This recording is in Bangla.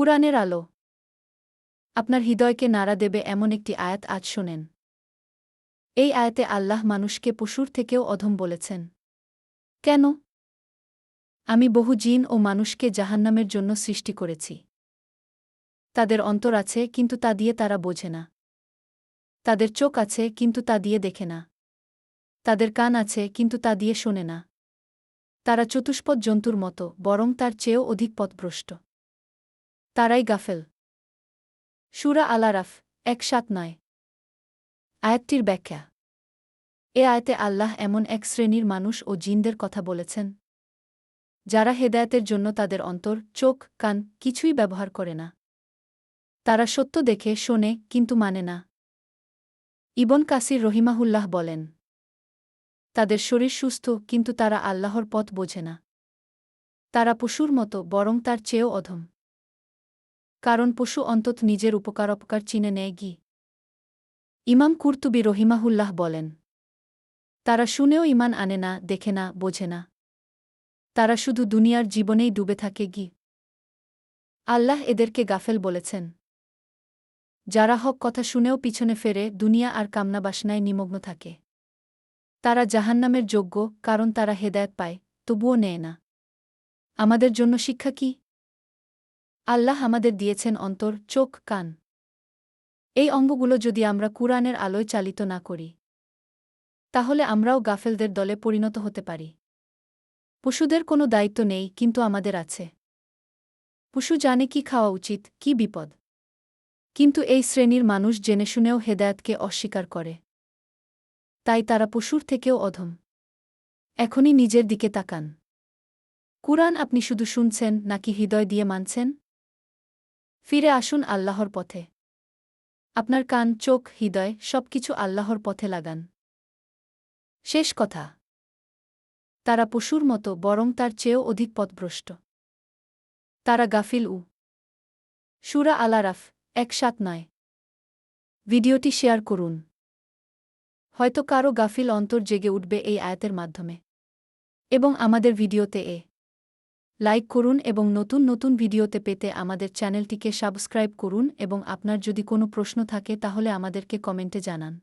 কুরআনের আলো। আপনার হৃদয়কে নাড়া দেবে এমন একটি আয়াত আজ শোনেন। এই আয়াতে আল্লাহ মানুষকে পশুর থেকেও অধম বলেছেন। কেন? আমি বহু জিন ও মানুষকে জাহান্নামের জন্য সৃষ্টি করেছি। তাদের অন্তর আছে কিন্তু তা দিয়ে তারা বোঝে না। তাদের চোখ আছে কিন্তু তা দিয়ে দেখে না। তাদের কান আছে কিন্তু তা দিয়ে শোনে না। তারা চতুষ্পদ জন্তুর মতো, বরং তার চেয়েও অধিক পথভ্রষ্ট। তারাই গাফেল। সুরা আলারাফ এক সাত নয়। আয়াতটির ব্যাখ্যা। এ আয়তে আল্লাহ এমন এক শ্রেণির মানুষ ও জিনদের কথা বলেছেন, যারা হেদায়তের জন্য তাদের অন্তর, চোখ, কান কিছুই ব্যবহার করে না। তারা সত্য দেখে, শোনে, কিন্তু মানে না। ইবন কাসির রহিমাহুল্লাহ বলেন, তাদের শরীর সুস্থ, কিন্তু তারা আল্লাহর পথ বোঝে না। তারা পশুর মতো, বরং তার চেয়েও অধম। কারণ পশু অন্তত নিজের উপকার অপকার চিনে নেয় গি। ইমাম কুর্তুবি রহিমাহুল্লাহ বলেন, তারা শুনেও ইমান আনে না, দেখে না, বোঝে না। তারা শুধু দুনিয়ার জীবনেই ডুবে থাকে গি। আল্লাহ এদেরকে গাফেল বলেছেন, যারা হক কথা শুনেও পিছনে ফেরে দুনিয়া আর কামনাবাসনায় নিমগ্ন থাকে। তারা জাহান্নামের যোগ্য, কারণ তারা হেদায়ত পায়, তবুও নেয় না। আমাদের জন্য শিক্ষা কি? আল্লাহ আমাদের দিয়েছেন অন্তর, চোখ, কান। এই অঙ্গগুলো যদি আমরা কুরআনের আলোয় চালিত না করি, তাহলে আমরাও গাফেলদের দলে পরিণত হতে পারি। পশুদের কোনো দায়িত্ব নেই, কিন্তু আমাদের আছে। পশু জানে কি খাওয়া উচিত, কি বিপদ। কিন্তু এই শ্রেণির মানুষ জেনে শুনেও হেদায়তকে অস্বীকার করে। তাই তারা পশুর থেকেও অধম। এখনই নিজের দিকে তাকান। কুরআন আপনি শুধু শুনছেন নাকি হৃদয় দিয়ে মানছেন? ফিরে আসুন আল্লাহর পথে। আপনার কান, চোখ, হৃদয় সবকিছু আল্লাহর পথে লাগান। শেষ কথা। তারা পশুর মতো, বরং তার চেয়েও অধিক পথভ্রষ্ট। তারা গাফিল উ। সুরা আলারাফ এক সাত নয়। ভিডিওটি শেয়ার করুন। হয়তো কারও গাফিল অন্তর জেগে উঠবে এই আয়াতের মাধ্যমে। এবং আমাদের ভিডিওতে এ লাইক করুন এবং নতুন নতুন ভিডিওতে পেতে আমাদের চ্যানেলটিকে সাবস্ক্রাইব করুন এবং আপনার যদি কোনো প্রশ্ন থাকে তাহলে আমাদেরকে কমেন্টে জানান।